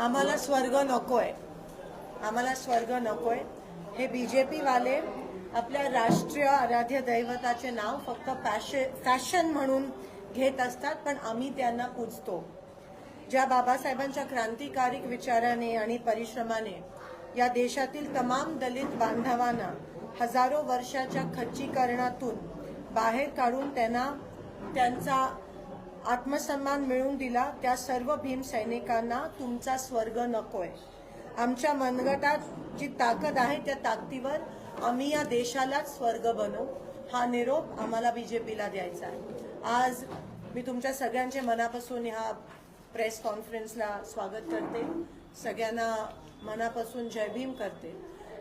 आम्हाला स्वर्ग नको आहे आम्हाला स्वर्ग नको आहे हे बी जे पीवाले आपल्या राष्ट्रीय आराध्य दैवताचे नाव फक्त फॅशन फॅशन म्हणून घेत असतात पण आम्ही त्यांना पूजतो. ज्या बाबासाहेबांच्या क्रांतिकारिक विचाराने आणि परिश्रमाने या देशातील तमाम दलित बांधवांना हजारो वर्षाच्या खच्चीकरणातून बाहेर काढून त्यांना त्यांचा आत्मसन्मान मिळवून दिला त्या सर्व भीम सैनिकांना तुमचा स्वर्ग नकोय. आमच्या मनगटात जी ताकद आहे त्या ताकदीवर आम्ही या देशालाच स्वर्ग बनवू. हा निरोप आम्हाला बीजेपीला द्यायचा आहे. आज मी तुमच्या सगळ्यांचे मनापासून ह्या प्रेस कॉन्फरन्सला स्वागत करते. सगळ्यांना मनापासून जय भीम करते.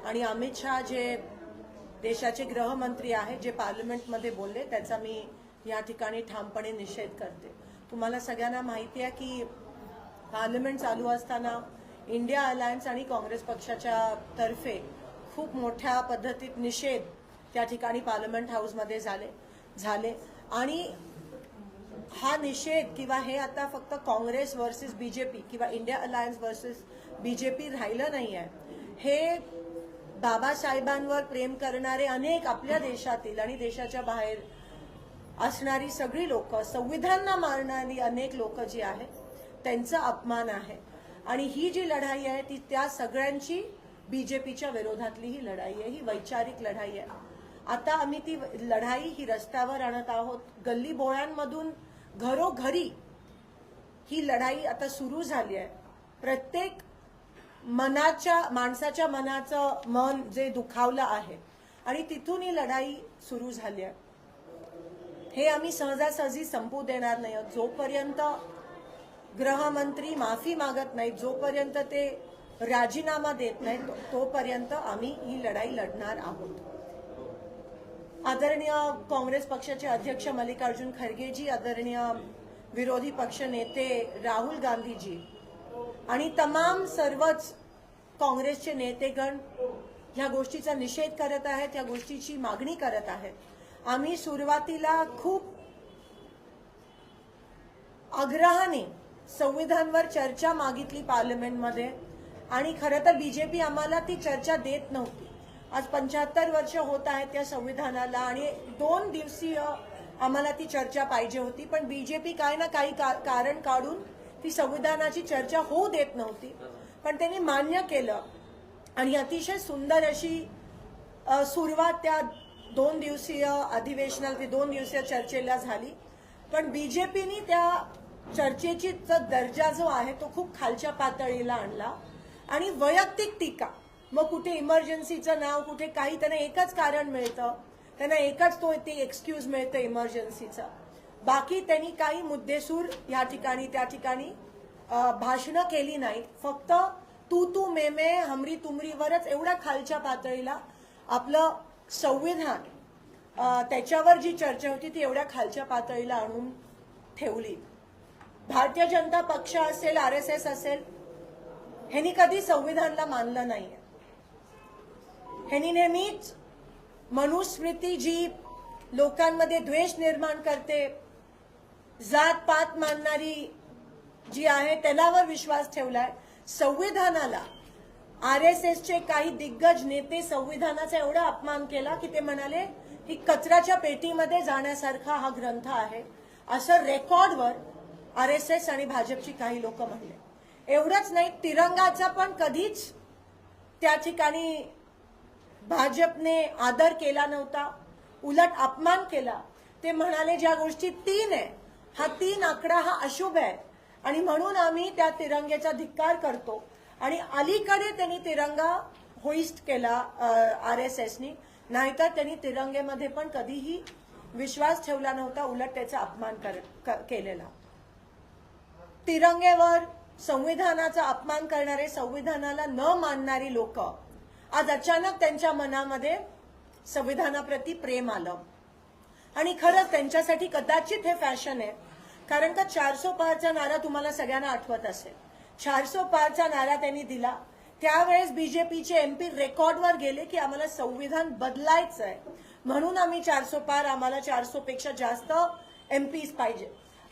आणि अमित शहा जे देशाचे गृहमंत्री आहेत जे पार्लमेंटमध्ये बोलले त्याचा मी या ठिकाणी ठामपणे निषेध करते. तुम्हाला सगळ्यांना माहिती आहे की पार्लमेंट चालू असताना इंडिया अलायन्स आणि काँग्रेस पक्षाच्या तर्फे खूप मोठ्या पद्धतीत निषेध त्या ठिकाणी पार्लमेंट हाऊसमध्ये झाले झाले. आणि हा निषेध किंवा हे आता फक्त काँग्रेस वर्सेस बीजेपी किंवा इंडिया अलायन्स वर्सेस बीजेपी राहिलं नाही आहे. हे बाबासाहेबांवर प्रेम करणारे अनेक आपल्या देशातील आणि देशाच्या बाहेर असणारी सगळी लोक संविधानना मारणारी अनेक लोक जी आहेत त्यांचा अपमान आहे. आणि ही जी लढाई आहे ती त्या सगळ्यांची बीजेपीच्या विरोधातली ही लढाई आहे ही वैचारिक लढाई आहे. आता आम्ही ती लढाई ही रस्त्यावर आणत आहोत. गल्ली बोळ्यांमधून घरोघरी ही लढाई आता सुरू झाली आहे. प्रत्येक मनाच्या माणसाच्या मनाचं मन जे दुखावलं आहे. आणि तिथून ही लढाई सुरू झाली आहे. हे आम्ही सहजासहजी संपू देणार नाही आहोत. जोपर्यंत गृहमंत्री माफी मागत नाहीत जोपर्यंत ते राजीनामा देत नाहीत तोपर्यंत आम्ही ही लढाई लढणार आहोत आदरणीय काँग्रेस पक्षाचे अध्यक्ष मल्लिकार्जुन खरगेजी आदरणीय विरोधी पक्ष नेते राहुल गांधीजी आणि तमाम सर्वच काँग्रेसचे नेतेगण ह्या गोष्टीचा निषेध करत आहेत या गोष्टीची मागणी करत आहेत आम्ही सुरुवातीला खूप आग्रहाने संविधानवर चर्चा मागितली पार्लमेंटमध्ये. आणि खरं तर बीजेपी आम्हाला ती चर्चा देत नव्हती. आज पंच्याहत्तर वर्ष होत आहेत त्या संविधानाला आणि दोन दिवसीय आम्हाला ती चर्चा पाहिजे होती. पण बीजेपी काय ना काही का- कारण काढून ती संविधानाची चर्चा होऊ देत नव्हती. पण त्यांनी मान्य केलं. आणि अतिशय सुंदर अशी सुरुवात त्या दोन दिवसीय अधिवेशनाला ती दोन दिवसीय चर्चेला झाली. पण बीजेपीनी त्या चर्चेची दर्जा जो आहे तो खूप खालच्या पातळीला आणला. आणि वैयक्तिक टीका मग कुठे इमर्जन्सीचं नाव कुठे काही त्यांना एकच कारण मिळतं. त्यांना एकच तो ते एक्सक्यूज मिळतं इमर्जन्सीचं. बाकी त्यांनी काही मुद्देसूर या ठिकाणी त्या ठिकाणी भाषणं केली नाहीत. फक्त तू तू मे मे हमरी तुमरीवरच एवढ्या खालच्या पातळीला आपलं संविधान त्याच्यावर जी चर्चा होती ती एवढ्या खालच्या पातळीला आणून ठेवली. भारतीय जनता पक्ष असेल आर एस एस असेल ह्यांनी कधी संविधानला मानलं नाहीये. ह्यांनी नेहमीच मनुस्मृती जी लोकांमध्ये द्वेष निर्माण करते जात पात मानणारी जी आहे त्यालावर विश्वास ठेवलाय. संविधानाला आर एस एसचे काही दिग्गज नेते संविधानाचा एवढा अपमान केला की ते म्हणाले की कचऱ्याच्या पेटीमध्ये जाण्यासारखा हा ग्रंथ आहे. असं रेकॉर्डवर आर एस एस आणि भाजपची काही लोक म्हणले. एवढंच नाही तिरंगाचा पण कधीच त्या ठिकाणी भाजपने आदर केला नव्हता उलट अपमान केला. ते म्हणाले ज्या गोष्टी तीन आहे हा तीन आकडा हा अशुभ आहे. आणि म्हणून आम्ही त्या तिरंग्याचा धिक्कार करतो. आणि अलीकडे त्यांनी तिरंगा होईस्ट केला आर एस एसनी नाहीतर त्यांनी तिरंगेमध्ये पण कधीही विश्वास ठेवला नव्हता उलट त्याचा अपमान कर- क- केलेला. तिरंगेवर संविधानाचा अपमान करणारे संविधानाला न मानणारी लोक आज अचानक त्यांच्या मनामध्ये संविधानाप्रती प्रेम आलं. आणि खरंच त्यांच्यासाठी कदाचित हे फॅशन आहे. कारण का चारसो पाचचा नारा तुम्हाला सगळ्यांना आठवत असेल. चारसो पारचा नारा त्यांनी दिला. त्यावेळेस बीजेपीचे एमपी रेकॉर्डवर गेले की आम्हाला संविधान बदलायचं आहे म्हणून आम्ही चारसो पार आम्हाला चारसो पेक्षा जास्त एमपीज पाहिजे.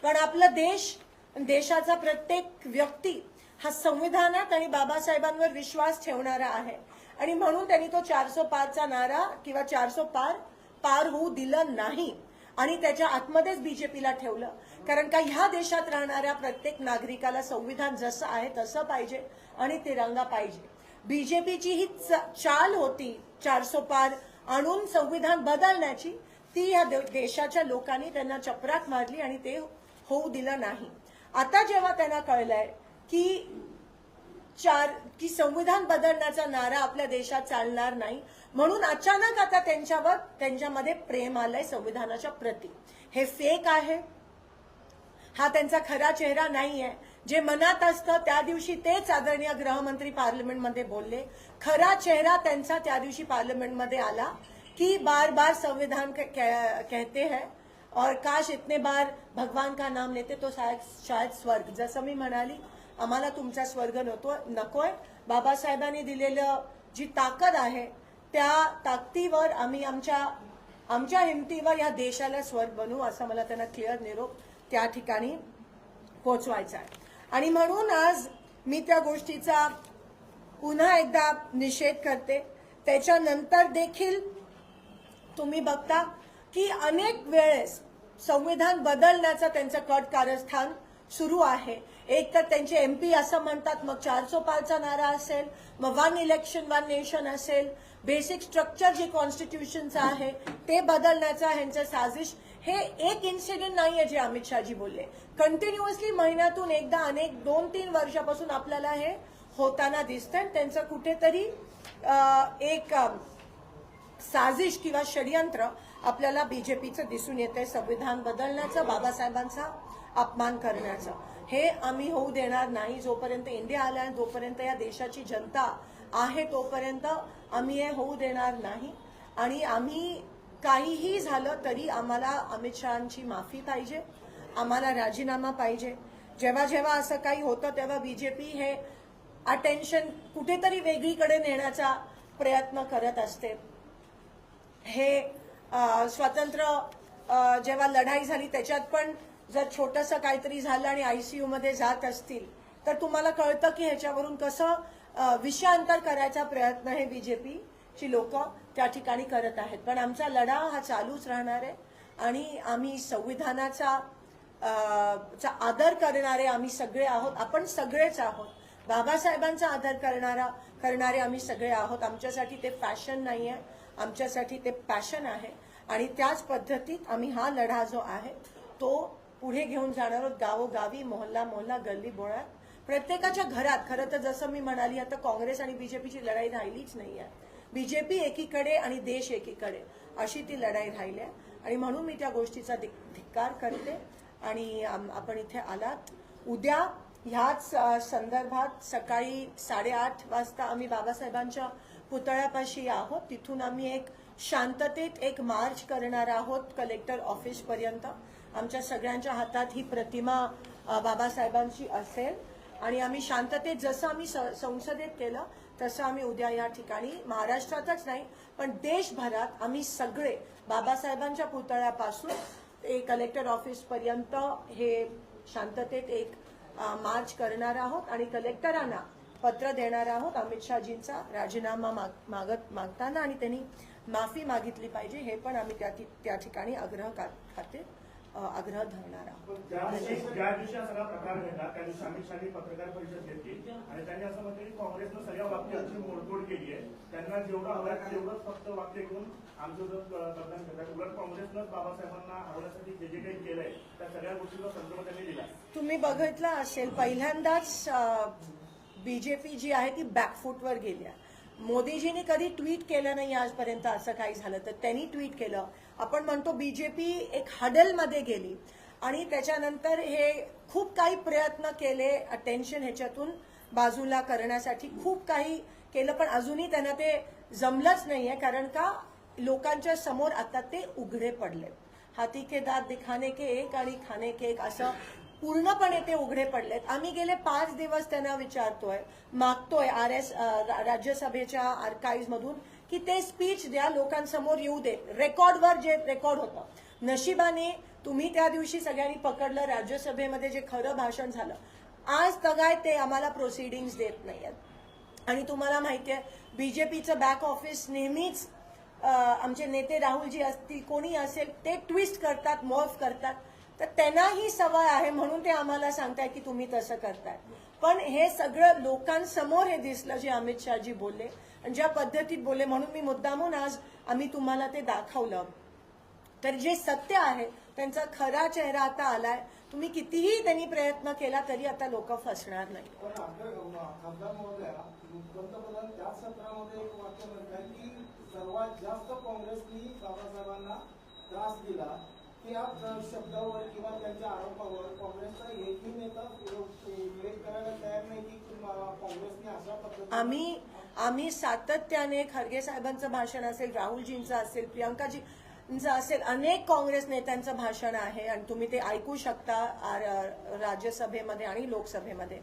पण आपला देश देशाचा प्रत्येक व्यक्ती हा संविधानात आणि बाबासाहेबांवर विश्वास ठेवणारा आहे. आणि म्हणून त्यांनी तो चारसो पारचा नारा किंवा चारसो पार पार होऊ दिलं नाही. आणि त्याच्या आतमध्येच बीजेपीला ठेवलं. कारण का ह्या देशात राहणाऱ्या प्रत्येक नागरिकाला संविधान जसं आहे तसं पाहिजे आणि तिरंगा पाहिजे. बीजेपीची ही च- चाल होती चारसो पार आणून संविधान बदलण्याची ती या देशाच्या लोकांनी त्यांना चपराक मारली आणि ते होऊ दिलं नाही. आता जेव्हा त्यांना कळलंय की चार की संविधान बदलण्याचा नारा आपल्या देशात चालणार नाही म्हणून अचानक आता त्यांच्यावर त्यांच्यामध्ये प्रेम आलंय संविधानाच्या प्रती. हे फेक आहे. हा त्यांचा खरा चेहरा नाहीये. जे मनात असतं त्या दिवशी तेच आदरणीय गृहमंत्री पार्लमेंटमध्ये बोलले. खरा चेहरा त्यांचा त्या दिवशी पार्लमेंटमध्ये आला की बार बार संविधान कहते हैं. और काश इतने बार भगवान का नाम लेते तो शायद शायद स्वर्ग. जसं मी म्हणाली आम्हाला तुमचा स्वर्ग नको नकोय. बाबासाहेबांनी दिलेलं जी ताकद आहे त्या ताकदीवर आम्ही आमच्या आमच्या हिमतीवर या देशाला स्वर्ग बनवू असं मला त्यांना क्लिअर निरोप त्या ठिकाणी पोचवायचा आहे. आणि म्हणून आज मी त्या गोष्टीचा पुन्हा एकदा निषेध करते. त्याच्यानंतर देखील तुम्ही बघता की अनेक वेळेस संविधान बदलण्याचं त्यांचं कट कारस्थान सुरू आहे. एक तर त्यांचे एम पी असं म्हणतात मग चार सो पारचा नारा असेल मग वन इलेक्शन वन नेशन असेल. बेसिक स्ट्रक्चर जे कॉन्स्टिट्यूशनचं आहे ते बदलण्याचा ह्यांचं साजिश हे एक इन्सिडेंट नाहीये जे अमित शहाजी बोलले. कंटिन्युअसली महिन्यातून एकदा अनेक दोन तीन वर्षापासून आपल्याला हे होताना दिसतंय. त्यांचं कुठेतरी एक साजिश किंवा षडयंत्र आपल्याला बीजेपीचं दिसून येतंय. संविधान बदलण्याचं बाबासाहेबांचा अपमान करण्याचं. हे आम्ही होऊ देणार नाही. जोपर्यंत इंडिया आला जोपर्यंत या देशाची जनता आहे तोपर्यंत आम्ही हे होऊ देणार नाही. आणि आम्ही काहीही झालं तरी आम्हाला अमित शहाची माफी पाहिजे आम्हाला राजीनामा पाहिजे. जेव्हा जेव्हा असं काही होतं तेव्हा बीजेपी हे अटेन्शन कुठेतरी वेगळीकडे नेण्याचा प्रयत्न करत असते. हे स्वतंत्र जेव्हा लढाई झाली त्याच्यात पण जर छोटंसं काहीतरी झालं आणि आयसीयू मध्ये जात असतील तर तुम्हाला कळतं की ह्याच्यावरून कसं विषयांतर करायचा प्रयत्न हे बीजेपीची लोक. त्या ठिकाणी करत आहेत. पण आमचा लढा हा चालूच राहणार आहे आणि आम्ही संविधानाचा चा आदर करणारे आम्ही सगळे आहोत. आपण सगळेच आहोत. बाबासाहेबांचा आदर करणारा करणारे आम्ही सगळे आहोत. आमच्यासाठी ते फॅशन नाही आहे आमच्यासाठी ते पॅशन आहे. आणि त्याच पद्धतीत आम्ही हा लढा जो आहे तो पुढे घेऊन जाणार आहोत. गावोगावी मोहल्ला मोहल्ला गल्ली बोळात. प्रत्येकाच्या घरात खरं तर जसं मी म्हणाली आता काँग्रेस आणि बीजेपीची लढाई राहिलीच नाही आहे बीजेपी एकीकडे आणि देश एकीकडे अशी ती लढाई राहिली आहे आणि म्हणून मी त्या गोष्टीचा धिक्कार करते. आणि आपण इथे आलात. उद्या ह्याच संदर्भात सकाळी साडेआठ वाजता आम्ही बाबासाहेबांच्या पुतळ्यापाशी आहोत. तिथून आम्ही एक शांततेत एक मार्च करणार आहोत कलेक्टर ऑफिसपर्यंत आमच्या सगळ्यांच्या हातात ही प्रतिमा बाबासाहेबांची असेल. आणि आम्ही शांततेत जसं आम्ही संसदेत केलं तसं आम्ही उद्या या ठिकाणी महाराष्ट्रातच नाही पण देशभरात आम्ही सगळे बाबासाहेबांच्या पुतळ्यापासून ते कलेक्टर ऑफिसपर्यंत हे शांततेत एक मार्च करणार आहोत आणि कलेक्टरांना पत्र देणार आहोत. अमित शहाजींचा राजीनामा माग- मागत मागताना आणि त्यांनी माफी मागितली पाहिजे हे पण आम्ही त्या त्या ठिकाणी आग्रह का- खाते. आग्रह धरणार आहोत. ज्या दिवशी हा सगळा प्रकार घडला त्या दिवशी अमित शहानी पत्रकार परिषद घेतली आणि त्यांनी असं म्हटलं की काँग्रेसनं सगळ्या वाक्यांची मोडतोड केली आहे त्यांना जेवढं हवं आहे तेवढंच फक्त वाक्य घेऊन आमचं जर मतदान करतात उलट काँग्रेसनंच बाबासाहेबांना हरवण्यासाठी जे जे काही केलंय त्या सगळ्या गोष्टीचा संदर्भ त्यांनी दिला. तुम्ही बघितलं असेल पहिल्यांदाच बीजेपी जी आहे ती बॅकफूटवर गेल्या मोदीजींनी कधी ट्विट केलं नाही आजपर्यंत असं काही झालं तर त्यांनी ट्विट केलं. आपण म्हणतो बीजेपी एक हडलमध्ये गेली. आणि त्याच्यानंतर हे खूप काही प्रयत्न केले अटेन्शन ह्याच्यातून बाजूला करण्यासाठी. खूप काही केलं पण अजूनही त्यांना ते जमलंच नाहीये कारण का? लोकांच्या समोर आता ते उघडे पडले हाती के दात दिखाने के एक आणि खाने के एक असं पूर्णपणे ते उघडे पडलेत. आम्ही गेले पाच दिवस त्यांना विचारतोय मागतोय आर एस राज्यसभेच्या आर्काईज मधून की ते स्पीच द्या लोकांसमोर येऊ दे. रेकॉर्डवर जे रेकॉर्ड होतं. नशिबाने तुम्ही त्या दिवशी सगळ्यांनी पकडलं राज्यसभेमध्ये जे खरं भाषण झालं. आज तगाय ते आम्हाला प्रोसिडिंग्स देत नाहीयेत. आणि तुम्हाला माहिती आहे बीजेपीचं बॅक ऑफिस नेहमीच आमचे नेते राहुलजी असतील कोणी असेल ते ट्विस्ट करतात मॉफ करतात. तर त्यांनाही सवय आहे म्हणून ते आम्हाला सांगताय की तुम्ही तसं करताय. पण हे सगळं लोकांसमोर हे दिसलं जे अमित शहाजी बोलले. आणि ज्या पद्धतीत बोलले म्हणून मी मुद्दामून आज आम्ही तुम्हाला ते दाखवलं. तर जे सत्य आहे त्यांचा खरा चेहरा आता आलाय. तुम्ही कितीही त्यांनी प्रयत्न केला तरी आता लोक फसणार नाही पण आमदार खासदार महोदया पंतप्रधान त्याच सत्रामध्ये एक वाक्य म्हणतात की सर्वात जास्त काँग्रेसनी बाबासाहेबांना त्रास दिला त्या शब्दावर किंवा त्यांच्या आरोपावर काँग्रेसचा एकही नेता उल्लेख करायला तयार नाही की काँग्रेसने अशा पद्धतीने आम्ही आम्ही सातत्याने खरगे साहेबांचं भाषण असेल राहुलजींचं असेल प्रियंकाजींचं असेल अनेक काँग्रेस नेत्यांचं भाषण आहे आणि तुम्ही ते ऐकू शकता राज्यसभेमध्ये आणि लोकसभेमध्ये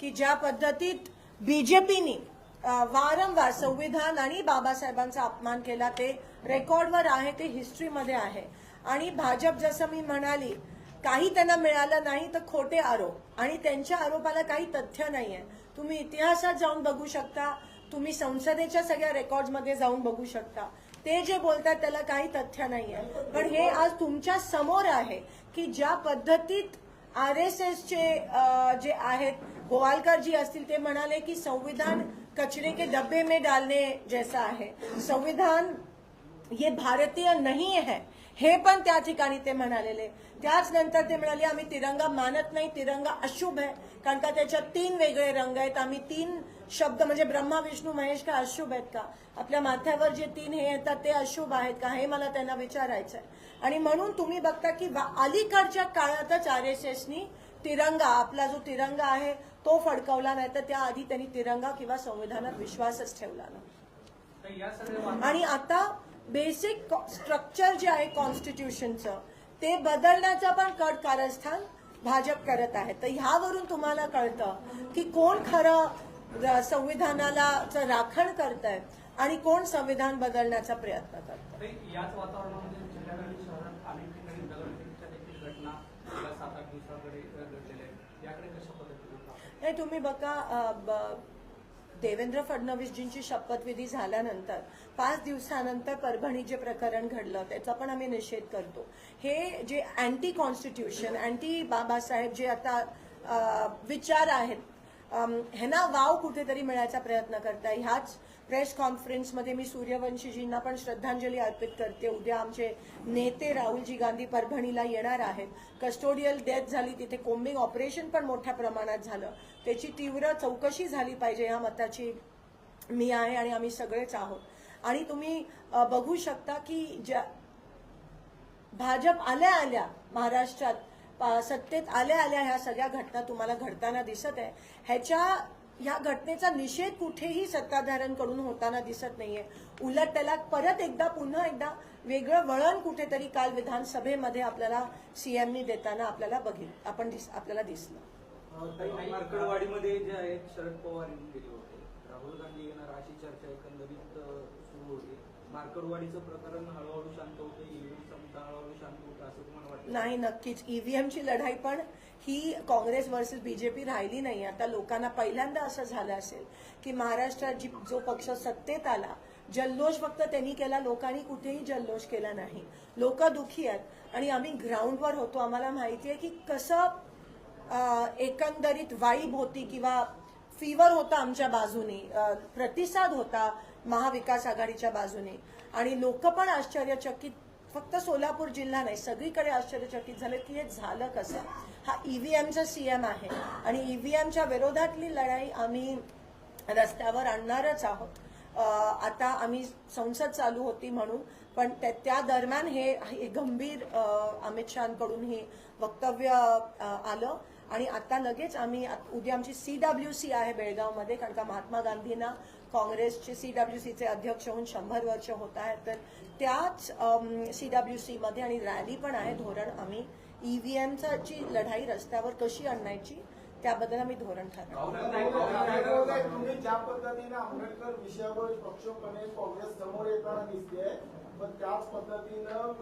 की ज्या पद्धतीत बीजेपीनी वारंवार संविधान आणि बाबासाहेबांचा अपमान केला ते रेकॉर्डवर आहे ते हिस्ट्रीमध्ये आहे. आणि भाजप जसं मी म्हणाली काही त्यांना मिळालं नाही तर खोटे आरोप आणि त्यांच्या आरोपाला काही तथ्य नाहीये. तुम्ही इतिहासात जाऊन बघू शकता तुम्ही संसदेच्या सगळ्या रेकॉर्डमध्ये जाऊन बघू शकता. ते जे बोलतात त्याला काही तथ्य नाही आहे पण हे आज तुमच्यासमोर आहे की ज्या पद्धतीत आर एस एसचे जे आहेत गोवालकर जी असतील ते म्हणाले की संविधान कचरे के डब्बे में डालने जैसा आहे. संविधान हे भारतीय नाही आहे हे पण त्या ठिकाणी ते म्हणालेले. त्याच नंतर ते म्हणाले आम्ही तिरंगा मानत नाही तिरंगा अशुभ आहे कारण का त्याच्यात तीन वेगळे रंग आहेत. आम्ही तीन शब्द म्हणजे ब्रह्मा विष्णू महेश का अशुभ आहेत का? आपल्या माथ्यावर जे तीन हे येतात ते अशुभ आहेत का? हे मला त्यांना विचारायचं आहे आणि म्हणून तुम्ही बघता की अलीकडच्या काळातच आर एस एसनी तिरंगा आपला जो तिरंगा आहे तो फडकवला नाही तर त्याआधी त्यांनी तिरंगा किंवा संविधानात विश्वासच ठेवला नाही. आणि आता बेसिक स्ट्रक्चर जे आहे कॉन्स्टिट्यूशनचं ते बदलण्याचं पण कट कारस्थान भाजप करत आहे. तर ह्यावरून तुम्हाला कळतं की कोण खरं संविधानाला राखण करत आहे आणि कोण संविधान बदलण्याचा प्रयत्न करत याच वातावरणामध्ये संध्याकाळी शहरात अनेक ठिकाणी दगडफेकीच्या देखील घटना गेल्या सात आठ दिवसाकडे घडलेल्या आहेत. याकडे कशा पद्धतीने पाहता? नाही तुम्ही बघा देवेंद्र फडणवीसजींची शपथविधी झाल्यानंतर पाच दिवसानंतर परभणी जे प्रकरण घडलं त्याचा पण आम्ही निषेध करतो. हे जे अँटी कॉन्स्टिट्यूशन अँटी बाबासाहेब जे आता विचार आहेत ह्यांना वाव कुठेतरी मिळायचा प्रयत्न करताय. ह्याच प्रेस कॉन्फरन्समध्ये मी सूर्यवंशीजींना पण श्रद्धांजली अर्पित करते. उद्या आमचे नेते राहुलजी गांधी परभणीला येणार आहेत. कस्टोडियल डेथ झाली तिथे कोम्बिंग ऑपरेशन पण मोठ्या प्रमाणात झालं. त्याची तीव्र चौकशी झाली पाहिजे ह्या मताची मी आहे आणि आम्ही सगळेच आहोत. आणि तुम्ही बघू शकता की ज्या भाजप आल्या आल्या महाराष्ट्रात सत्तेत आल्या आल्या ह्या सगळ्या घटना तुम्हाला घडताना दिसत आहे. ह्याच्या ह्या घटनेचा निषेध कुठेही सत्ताधाऱ्यांकडून होताना दिसत नाहीये. उलट त्याला परत एकदा पुन्हा एकदा वेगळं वळण कुठेतरी काल विधानसभेमध्ये आपल्याला सीएमनी देताना आपल्याला बघित आपण दिस- आपल्याला दिसलं. मार्कडवाडीमध्ये जे आहेत शरद पवार येऊन गेले होते. राहुल गांधी येणार अशी चर्चा एकंदरीत सुरू होती. मार्कडवाडीचं प्रकरण हळूहळू शांत होतं नाही नक्कीच. ईव्हीएमची लढाई पण ही काँग्रेस वर्सेस बीजेपी राहिली नाही. आता लोकांना पहिल्यांदा असं झालं असेल की महाराष्ट्रात जी जो पक्ष सत्तेत आला जल्लोष फक्त त्यांनी केला लोकांनी कुठेही जल्लोष केला नाही. लोक दुखी आहेत आणि आम्ही ग्राउंडवर होतो. आम्हाला माहिती आहे की कसं एकंदरीत वाईब होती किंवा फीवर होता आमच्या बाजूने प्रतिसाद होता महाविकास आघाडीच्या बाजूने. आणि लोक पण आश्चर्यचकित फक्त सोलापूर जिल्हा नाही सगळीकडे आश्चर्यचकित झाले की हे झालं कसं? हा ईव्हीएमचा सीएम आहे आणि ईव्हीएमच्या विरोधातली लढाई आम्ही रस्त्यावर आणणारच आहोत. आता आम्ही संसद चालू होती म्हणून पण त्या- त्या दरम्यान हे हे गंभीर अमित शहाकडून हे वक्तव्य आलं. आणि आता लगेच आम्ही उद्या आमची सी डब्ल्यू सी आहे बेळगावमध्ये कारण का महात्मा गांधींना काँग्रेसचे सीडब्ल्यू सीचे अध्यक्ष होऊन शंभर वर्ष होत आहेत. तर त्याच सीडब्ल्यू सी मध्ये आणि रॅली पण आहे. धोरण आम्ही ईव्हीएमची लढाई रस्त्यावर कशी आणायची त्याबद्दल आम्ही धोरण ठरवतो पण त्याच पद्धतीनं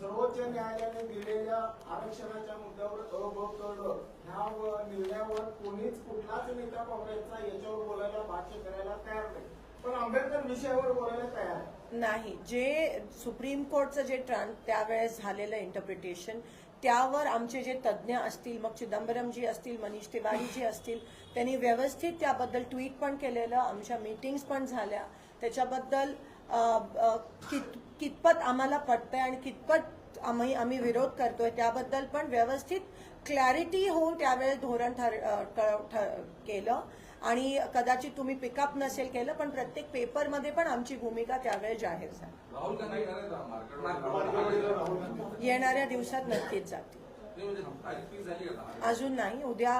सर्वोच्च न्यायालयाने दिलेल्या आरक्षणाच्या मुद्द्यावर अभोग करणं ह्या निर्णयावर कोणीच कुठलाच नेता काँग्रेसचा याच्यावर बोलायला भाष्य करायला तयार नाही. पण आंबेडकर विषयावर बोलायला तयार नाही जे सुप्रीम कोर्टचं जे ट्रान त्यावेळेस झालेलं इंटरप्रिटेशन त्यावर आमचे जे तज्ज्ञ असतील मग चिदंबरमजी असतील मनीष तिवारीजी असतील त्यांनी व्यवस्थित त्याबद्दल ट्विट पण केलेलं आमच्या मीटिंग्स पण झाल्या. त्याच्याबद्दल कित कितपत आम्हाला पटतंय आणि कितपत आम्ही आम्ही विरोध करतोय त्याबद्दल पण व्यवस्थित क्लॅरिटी होऊन त्यावेळेस धोरण ठर केलं. आणि कदाचित तुम्ही पिकअप नसेल केलं पण प्रत्येक पेपरमध्ये पण आमची भूमिका त्यावेळेस जाहीर झाली. येणाऱ्या दिवसात नक्कीच जातील. ते म्हणजे? अजून नाही. उद्या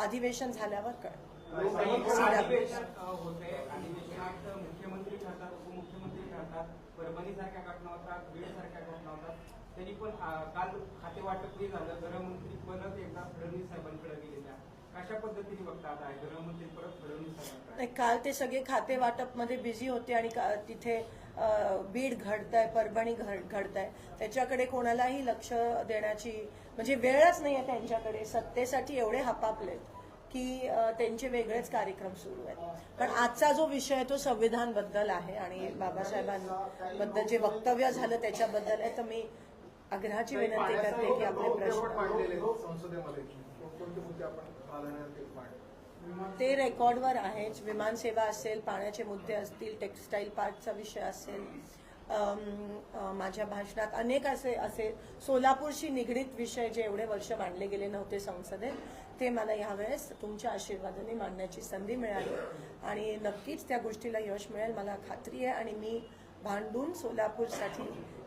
अधिवेशन झाल्यावर कळ अधिवेशन अ, होते अधिवेशनात मुख्यमंत्री ठरतात उपमुख्यमंत्री ठरतात परभणी सारख्या घटना होतात बीड सारख्या घटना होतात त्यांनी पण काल खाते वाटप नाही झालं. गृहमंत्री परत एकदा फडणवीस साहेबांकडे गेलेल्या. कशा पद्धतीने बघतात आहे? गृहमंत्री परत फडणवीस साहेबांकडे काल ते सगळे खाते वाटपमध्ये बिझी होते आणि तिथे बीड घडतंय परभणी घडतंय. त्याच्याकडे कोणालाही लक्ष देण्याची म्हणजे वेळच नाहीये त्यांच्याकडे. सत्तेसाठी एवढे हपापलेत. की त्यांचे वेगळेच कार्यक्रम सुरू आहेत. पण आजचा जो विषय आहे तो संविधानबद्दल आहे आणि बाबासाहेबांबद्दल जे वक्तव्य झालं त्याच्याबद्दल आहे तर मी आग्रहाची विनंती करते की आपले प्रश्न ते रेकॉर्डवर आहेच विमानसेवा असेल पाण्याचे मुद्दे असतील टेक्स्टाईल पार्कचा विषय असेल माझ्या भाषणात अनेक असे असे सोलापूरशी निगडीत विषय जे एवढे वर्ष मांडले गेले नव्हते संसदेत. ते मला यावेळेस तुमच्या आशीर्वादाने मांडण्याची संधी मिळाली. आणि नक्कीच त्या गोष्टीला यश मिळेल मला खात्री आहे. आणि मी भांडून सोलापूरसाठी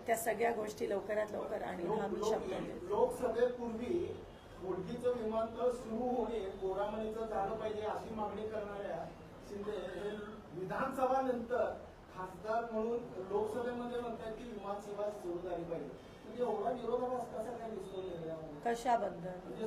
त्या सगळ्या गोष्टी लवकरात लवकर आणि हा मी शब्द. लोकसभेपूर्वी मोडकीचं विमानतळ सुरू होणे गोरामणीचं झालं पाहिजे अशी मागणी करणाऱ्या शिंदे विधानसभा नंतर खासदार म्हणून लोकसभेमध्ये म्हणतात की विमानसेवा सुरू झाली पाहिजे. म्हणजे? कशाबद्दल? म्हणजे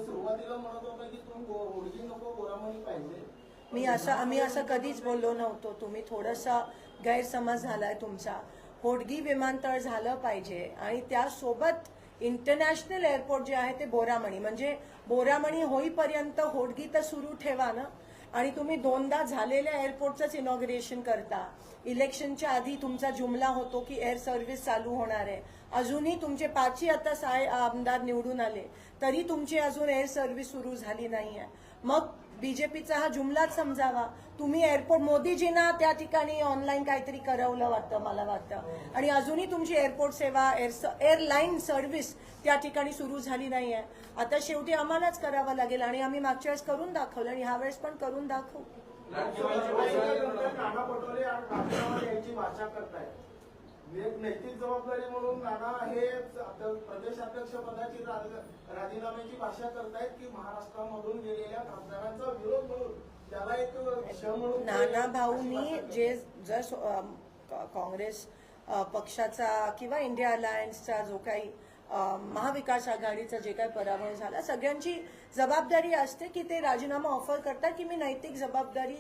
मी असं आम्ही असं कधीच बोललो नव्हतो. तुम्ही थोडासा गैरसमज झालाय तुमचा. होडगी विमानतळ झालं पाहिजे आणि त्यासोबत इंटरनॅशनल एअरपोर्ट जे आहे ते बोरामणी. म्हणजे बोरामणी होईपर्यंत होडगी तर सुरू ठेवा ना. आणि तुम्ही दोनदा झालेल्या एअरपोर्टचंच इनॉग्रेशन करता. इलेक्शनच्या आधी तुमचा जुमला होतो की एअर सर्व्हिस चालू होणार आहे. अजूनही तुमचे पाचही आता साय आमदार निवडून आले तरी तुमची अजून एअर सर्व्हिस सुरू झाली नाही आहे मग बीजेपीचा हा जुमलाच समजावा. तुम्ही एअरपोर्ट मोदीजींना त्या ठिकाणी ऑनलाईन काहीतरी करवलं वाटतं मला वाटतं. आणि अजूनही तुमची एअरपोर्ट सेवा एअर एअरलाईन सर्व्हिस त्या ठिकाणी सुरू झाली नाही आहे आता शेवटी आम्हालाच करावं लागेल आणि आम्ही मागच्या वेळेस करून दाखवलं आणि ह्यावेळेस पण करून दाखवू. नाना पटोले आणि यांची भाषा करतायत एक नैतिक जबाबदारी म्हणून नाना हे प्रदेशाध्यक्ष पदाची राजीनाम्याची भाषा करतायत की महाराष्ट्रामधून गेलेल्या खासदारांचा विरोध म्हणून त्याला एक क्षण म्हणून नाना भाऊनी जे जर काँग्रेस पक्षाचा किंवा इंडिया अलायन्सचा जो काही महाविकास आघाडीचा जे काही पराभव झाला सगळ्यांची जबाबदारी असते की ते राजीनामा ऑफर करतात की मी नैतिक जबाबदारी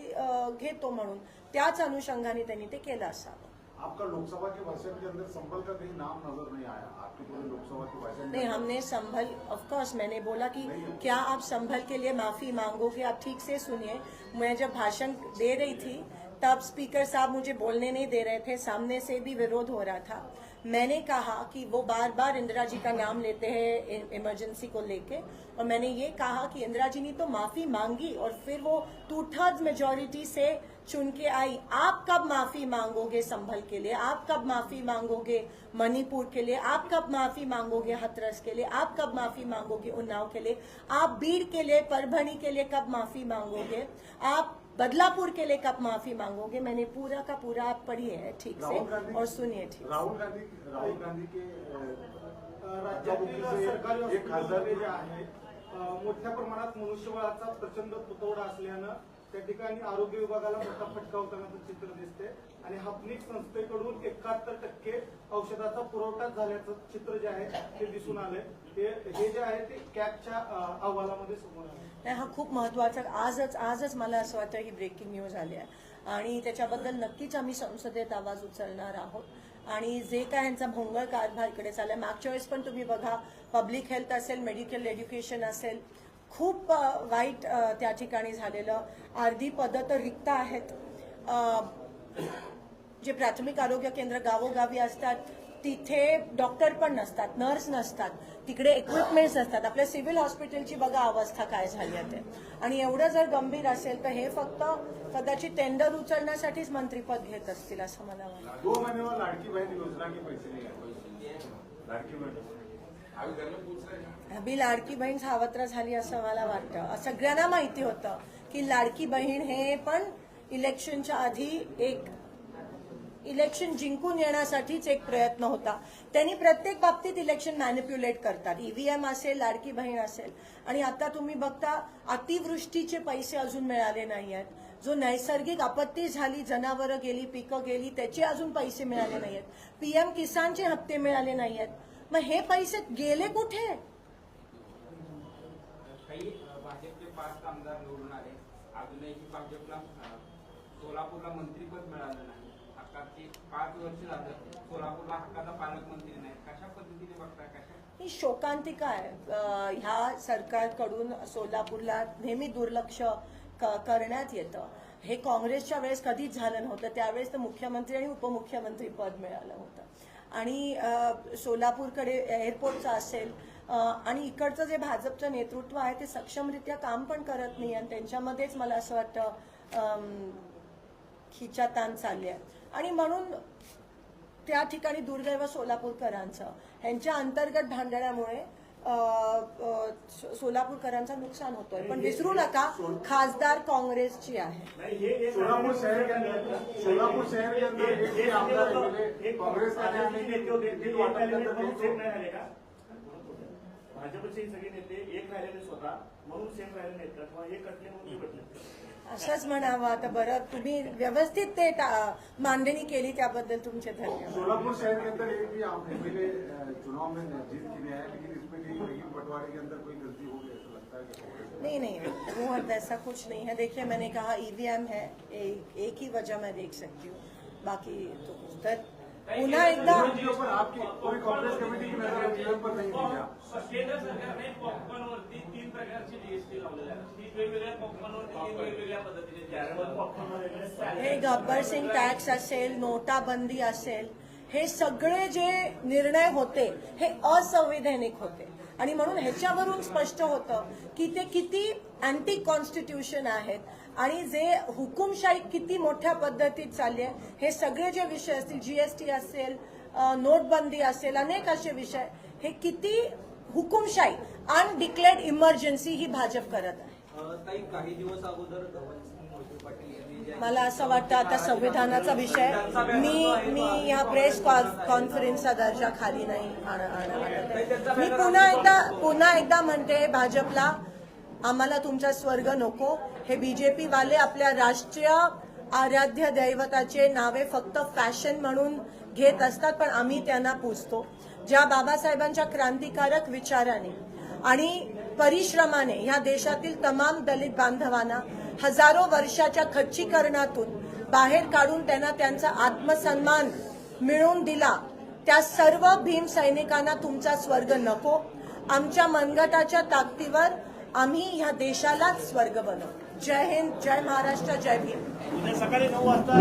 घेतो म्हणून. त्याच अनुषंगाने त्यांनी ते केलं असावं. आपका लोकसभा के भाषण के अंदर संभल का कहीं नाम नजर नहीं आया? आपके पूरे लोकसभा के भाषण में नहीं हमने संभल ऑफ कोर्स मैंने बोला कि क्या आप संभल के लिए माफी मांगोगे? आप ठीक से सुनिए। मैं जब भाषण दे रही थी तब स्पीकर साहब मुझे बोलने नहीं दे रहे थे सामने से भी विरोध हो रहा था। मैंने कहा कि वो बार बार इंदिरा जी का नाम लेते हैं इमरजेंसी को लेके। और मैंने ये कहा कि इंदिरा जी ने तो माफ़ी मांगी और फिर वो टू थर्ड मेजोरिटी से चुन के आई। आप कब माफ़ी मांगोगे संभल के लिए? आप कब माफ़ी मांगोगे मणिपुर के लिए? आप कब माफ़ी मांगोगे हथरस के लिए? आप कब माफ़ी मांगोगे उन्नाव के लिए? आप बीड़ के लिए, परभणी के लिए कब माफ़ी मांगोगे? आप बदलापुर के लिए कब माफी मांगोगे? मैंने पूरा का पूरा आप पढ़िए है ठीक राहुल से गांधी और सुनिए ठीक राहुल गांधी राहुल गांधी के राज्यातील एक खासदार जे आहे मोठ्या प्रमाणात मनुष्यबळाचा प्रचंड तुटवडा असल्यानं त्या ठिकाणी आरोग्य विभागाला मोठा फटका होताना चित्र दिसते आणि हापनिक संस्थेकडून एकाहत्तर टक्के औषधाचा पुरवठा झाल्याचं चित्र जे आहे ते दिसून आलंय. ते हे जे आहे ते कॅबच्या अहवालामध्ये समोर आलं नाही हा खूप महत्त्वाचा आजच आजच मला असं वाटतं ही ब्रेकिंग न्यूज आली आहे. आणि त्याच्याबद्दल नक्कीच आम्ही संसदेत आवाज उचलणार आहोत. आणि जे काय यांचा भोंगळ कारभार इकडे चालला मागच्या वेळेस पण तुम्ही बघा पब्लिक हेल्थ असेल मेडिकल एज्युकेशन असेल खूप वाईट त्या ठिकाणी झालेलं. अर्धी पदं तर रिक्त आहेत. जे प्राथमिक आरोग्य केंद्र गावोगावी असतात तिथे डॉक्टर पण नसतात नर्स नसतात तिकडे इक्विपमेंट्स नसतात. आपल्या सिव्हिल हॉस्पिटलची बघा अवस्था काय झाली आहे ते. आणि एवढं जर गंभीर असेल तर हे फक्त कदाचित टेंडर उचलण्यासाठीच मंत्रीपद घेत असतील असं मला वाटतं. दो लाड़की लाडकी बहीण सावत्र झाली असं मला वाटतं. सगळ्यांना माहिती होतं की लाडकी बहीण हे पण इलेक्शनच्या आधी एक इलेक्शन जिंकून येण्यासाठीच एक प्रयत्न होता. त्यांनी प्रत्येक बाबतीत इलेक्शन मॅनिप्युलेट करतात. ईव्हीएम असेल लाडकी बहीण असेल. आणि आता तुम्ही बघता अतिवृष्टीचे पैसे अजून मिळाले नाही आहेत जो नैसर्गिक आपत्ती झाली जनावरं गेली पिकं गेली त्याचे अजून पैसे मिळाले नाही आहेत पीएम किसानचे हप्ते मिळाले नाही आहेत मग हे पैसे गेले कुठे? काही भाजपचे पाच आमदार निवडून आले. अजूनही भाजपला सोलापूरला मंत्रीपद मिळालं नाही. हक्काची पाच वर्ष झालं सोलापूरला हक्काचा पालकमंत्री नाही. कशा पद्धतीने बघताय? कशा? ही शोकांतिका आहे ह्या सरकारकडून सोलापूरला नेहमी दुर्लक्ष करण्यात येतं. हे काँग्रेसच्या वेळेस कधीच झालं नव्हतं. त्यावेळेस तर मुख्यमंत्री आणि उपमुख्यमंत्री पद मिळालं होतं. आणि सोलापूरकडे एअरपोर्टचं असेल आणि इकडचं जे भाजपचं नेतृत्व आहे ते सक्षमरित्या काम पण करत नाही आणि त्यांच्यामध्येच मला असं वाटतं अं, खिचाताण चालली आहे. आणि म्हणून त्या ठिकाणी दुर्दैव सोलापूरकरांचं. ह्यांच्या अंतर्गत भांडणामुळे सोलापूरकरांचं नुकसान होतोय. पण विसरू नका खासदार काँग्रेसची आहे. हे सोलापुर सोलापुर शहर भाजपचे सगळे नेते एक राहिलेले स्वतः म्हणून सेम राहिले नाहीत किंवा एक कटले म्हणून असंच म्हणावं आता बरं तुम्ही व्यवस्थित ते मांडणी केली त्याबद्दल तुमचे धन्यवाद सोलापुर शहर के अंदर एक भी एमएलए चुनाव में जीत के लिए आया लेकिन इसमें बंटवारे के अंदर कोई गलती हो गई ऐसा लगता है कि नहीं नहीं वो वैसा कुछ नहीं है देखिए मैंने कहा ईवीएम है एक, एक ही वजह मैं देख सकती हूँ बाकी तो तर पुन्हा एकदा आपकी कांग्रेस कमेटी की नज़र पर नहीं प्रकारची जीएसटी लावलेली आहे वेगवेगळ्या पॉपकॉर्नवरती वेगवेगळ्या पद्धतीने. हे गब्बर सिंग टॅक्स असेल नोटाबंदी असेल हे सगळे जे निर्णय होते हे असंविधानिक होते. आणि म्हणून ह्याच्यावरून स्पष्ट होतं की ते किती अँटी कॉन्स्टिट्यूशन आहेत आणि जे हुकुमशाही किती मोठ्या पद्धतीत चालली आहे हे सगळे जे विषय असतील जीएसटी असेल अ, नोटबंदी असेल अनेक असे विषय हे किती हुकुमशाही अनडिक्लेअर्ड इमर्जन्सी ही भाजप करत आहे. काही दिवस अगोदर मला असं वाटतं आता संविधानाचा विषय मी मी या प्रेस कॉन्फरन्सचा दर्जा खाली नाही. मी पुन्हा एकदा पुन्हा एकदा म्हणते भाजपला आम्हाला तुमचा स्वर्ग नको. हे बीजेपी वाले आपल्या राष्ट्रीय आराध्य दैवताचे नावे फक्त फॅशन म्हणून घेत असतात पण आम्ही त्यांना पूजतो. ज्या बाबासाहेबांच्या क्रांतिकारक विचाराने आणि परिश्रमाने ह्या देशातील तमाम दलित बांधवांना हजारो वर्षाच्या खच्चीकरणातून बाहेर काढून त्यांना त्यांचा आत्मसन्मान मिळवून दिला त्या सर्व भीम सैनिकांना तुमचा स्वर्ग नको. आमच्या मनगटाच्या ताकदीवर आम्ही ह्या देशालाच स्वर्ग बनव. जय हिंद जय महाराष्ट्र जय भीम. उद्या सकाळी नऊ वाजता